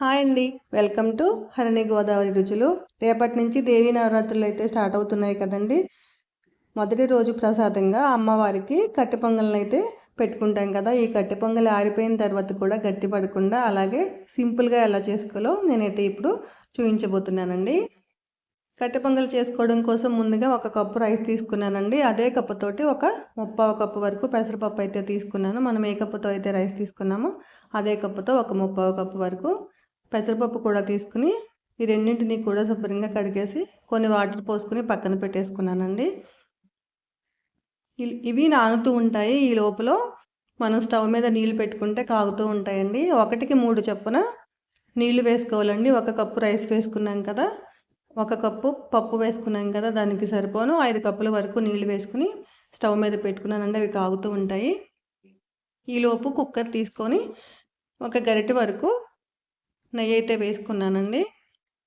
Hi అండి. Welcome to Harini Godavari రుచులు. రేపటి నుంచి దేవీ నవరాత్రులు అయితే స్టార్ట్ అవుతున్నాయి కదండి. మొదటి రోజు ప్రసాదంగా అమ్మవారికి కట్టె పొంగల్ని అయితే పెట్టుకుంటాం కదా. ఈ కట్టె పొంగల్ ఆరిపోయిన తర్వాత కూడా గట్టి పడకుండా అలాగే సింపుల్గా ఎలా చేసుకోవాలో నేనైతే ఇప్పుడు చూపించబోతున్నానండి. కట్టె పొంగల్ చేసుకోవడం కోసం ముందుగా ఒక కప్పు రైస్ తీసుకున్నానండి. అదే కప్పుతోటి ఒక ముప్పావు కప్పు వరకు పెసరపప్పు అయితే తీసుకున్నాను. మనం ఏ కప్పుతో అయితే రైస్ తీసుకున్నామో అదే కప్పుతో ఒక ముప్పావు కప్పు వరకు పెసరపప్పు కూడా తీసుకుని ఈ రెండింటిని కూడా శుభ్రంగా కడిగేసి కొన్ని వాటర్ పోసుకుని పక్కన పెట్టేసుకున్నానండి. ఇవి నానుతూ ఉంటాయి. ఈ లోపల మనం స్టవ్ మీద నీళ్ళు పెట్టుకుంటే కాగుతూ ఉంటాయండి. ఒకటికి మూడు చొప్పున నీళ్ళు వేసుకోవాలండి. ఒక కప్పు రైస్ వేసుకున్నాం కదా ఒక కప్పు పప్పు వేసుకున్నాం కదా దానికి సరిపోను. ఐదు కప్పుల వరకు నీళ్ళు వేసుకుని స్టవ్ మీద పెట్టుకున్నానండి. అవి కాగుతూ ఉంటాయి. ఈలోపు కుక్కర్ తీసుకొని ఒక గరిటె వరకు నెయ్యి అయితే వేసుకున్నానండి.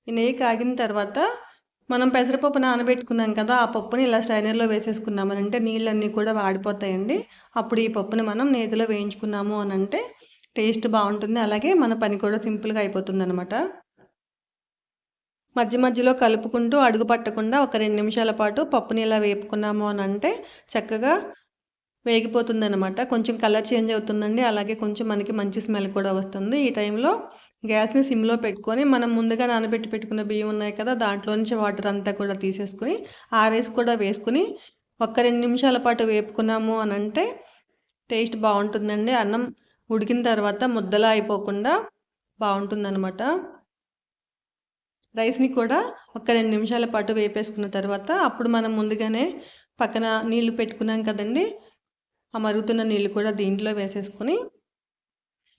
ఈ నెయ్యి కాగిన తర్వాత మనం పెసరపప్పు నానబెట్టుకున్నాం కదా ఆ పప్పుని ఇలా స్టైనర్లో వేసేసుకున్నామని అంటే నీళ్ళన్నీ కూడా వాడిపోతాయండి. అప్పుడు ఈ పప్పుని మనం నేతిలో వేయించుకున్నాము అని అంటే టేస్ట్ బాగుంటుంది. అలాగే మన పని కూడా సింపుల్గా అయిపోతుంది అనమాట మధ్య మధ్యలో కలుపుకుంటూ అడుగు పట్టకుండా ఒక రెండు నిమిషాల పాటు పప్పుని ఇలా వేపుకున్నాము అని అంటే చక్కగా వేగిపోతుందనమాట కొంచెం కలర్ చేంజ్ అవుతుందండి. అలాగే కొంచెం మనకి మంచి స్మెల్ కూడా వస్తుంది. ఈ టైంలో గ్యాస్ని సిమ్లో పెట్టుకొని మనం ముందుగా నానబెట్టి పెట్టుకున్న బియ్యం ఉన్నాయి కదా దాంట్లో నుంచి వాటర్ అంతా కూడా తీసేసుకుని ఆరేసి కూడా వేసుకుని ఒక్క రెండు నిమిషాల పాటు వేపుకున్నాము అని అంటే టేస్ట్ బాగుంటుందండి. అన్నం ఉడికిన తర్వాత ముద్దలా అయిపోకుండా బాగుంటుందన్నమాట. రైస్ని కూడా ఒక రెండు నిమిషాల పాటు వేపేసుకున్న తర్వాత అప్పుడు మనం ముందుగానే పక్కన నీళ్ళు పెట్టుకున్నాం కదండి ఆ మరుగుతున్న నీళ్ళు కూడా దీంట్లో వేసేసుకొని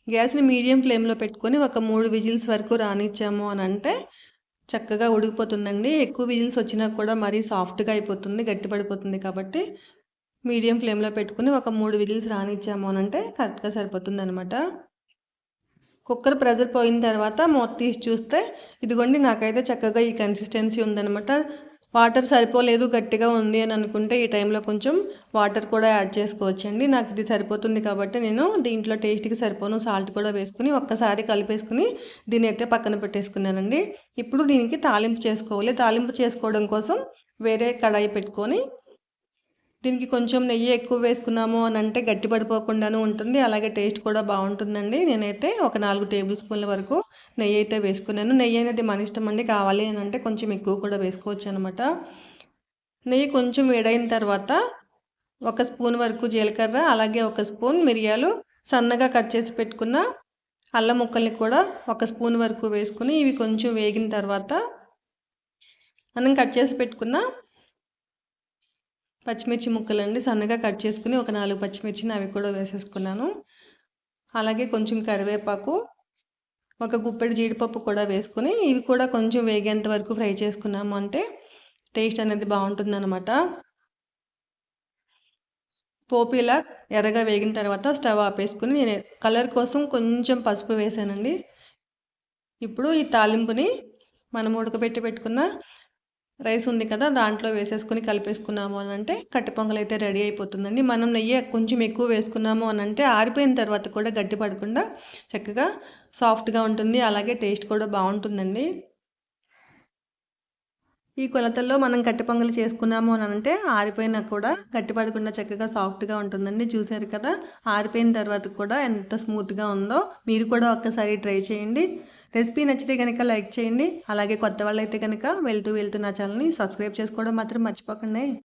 గ్యాస్ని మీడియం ఫ్లేమ్లో పెట్టుకొని ఒక మూడు విజిల్స్ వరకు రానిచ్చాము అని అంటే చక్కగా ఉడికిపోతుందండి. ఎక్కువ విజిల్స్ వచ్చినా కూడా మరీ సాఫ్ట్గా అయిపోతుంది గట్టిపడిపోతుంది కాబట్టి మీడియం ఫ్లేమ్లో పెట్టుకుని ఒక మూడు విజిల్స్ రానిచ్చాము అని అంటే కరెక్ట్గా సరిపోతుంది అనమాట కుక్కర్ ప్రెజర్ పోయిన తర్వాత మూత తీసి చూస్తే ఇదిగోండి నాకైతే చక్కగా ఈ కన్సిస్టెన్సీ ఉందనమాట వాటర్ సరిపోలేదు గట్టిగా ఉంది అని అనుకుంటే ఈ టైంలో కొంచెం వాటర్ కూడా యాడ్ చేసుకోవచ్చండి. నాకు ఇది సరిపోతుంది కాబట్టి నేను దీంట్లో టేస్ట్కి సరిపోను సాల్ట్ కూడా వేసుకుని ఒక్కసారి కలిపేసుకుని దీన్ని అయితే పక్కన పెట్టేసుకున్నానండి. ఇప్పుడు దీనికి తాలింపు చేసుకోవాలి. తాలింపు చేసుకోవడం కోసం వేరే కడాయి పెట్టుకొని దీనికి కొంచెం నెయ్యి ఎక్కువ వేసుకున్నాము అని అంటే గట్టిపడిపోకుండాను ఉంటుంది. అలాగే టేస్ట్ కూడా బాగుంటుందండి. నేనైతే ఒక నాలుగు టేబుల్ స్పూన్ల వరకు నెయ్యి అయితే వేసుకున్నాను. నెయ్యి అనేది మన ఇష్టం అండి. కావాలి అని అంటే కొంచెం ఎక్కువ కూడా వేసుకోవచ్చు అనమాట నెయ్యి కొంచెం వేడైన తర్వాత ఒక స్పూన్ వరకు జీలకర్ర అలాగే ఒక స్పూన్ మిరియాలు సన్నగా కట్ చేసి పెట్టుకున్న అల్లం ముక్కల్ని కూడా ఒక స్పూన్ వరకు వేసుకుని ఇవి కొంచెం వేగిన తర్వాత మనం కట్ చేసి పెట్టుకున్న పచ్చిమిర్చి ముక్కలండి సన్నగా కట్ చేసుకుని ఒక నాలుగు పచ్చిమిర్చిని అవి కూడా వేసేసుకున్నాను. అలాగే కొంచెం కరివేపాకు ఒక గుప్పెడు జీడిపప్పు కూడా వేసుకుని ఇవి కూడా కొంచెం వేగేంత వరకు ఫ్రై చేసుకున్నాము అంటే టేస్ట్ అనేది బాగుంటుందన్నమాట. పోపు ఇలా ఎర్రగా వేగిన తర్వాత స్టవ్ ఆపేసుకుని నేను కలర్ కోసం కొంచెం పసుపు వేసానండి. ఇప్పుడు ఈ తాలింపుని మనం ఉడకబెట్టి పెట్టుకున్న రైస్ ఉంది కదా దాంట్లో వేసేసుకుని కలిపేసుకున్నాము అని అంటే కట్టె పొంగల్ అయితే రెడీ అయిపోతుందండి. మనం నెయ్యి కొంచెం ఎక్కువ వేసుకున్నాము అని అంటే ఆరిపోయిన తర్వాత కూడా గట్టి పడకుండా చక్కగా సాఫ్ట్గా ఉంటుంది. అలాగే టేస్ట్ కూడా బాగుంటుందండి. ఈ కొలతల్లో మనం కట్టె పొంగలు చేసుకున్నాము అని అంటే ఆరిపోయినా కూడా గట్టిపడకుండా చక్కగా సాఫ్ట్గా ఉంటుందండి. చూసారు కదా ఆరిపోయిన తర్వాత కూడా ఎంత స్మూత్గా ఉందో మీరు కూడా ఒక్కసారి ట్రై చేయండి. రెసిపీ నచ్చితే కనుక లైక్ చేయండి. అలాగే కొత్త వాళ్ళైతే కనుక వెళ్తూ వెళ్తూ నా ఛానల్ని సబ్స్క్రైబ్ చేసుకోవడం మాత్రం మర్చిపోకండి.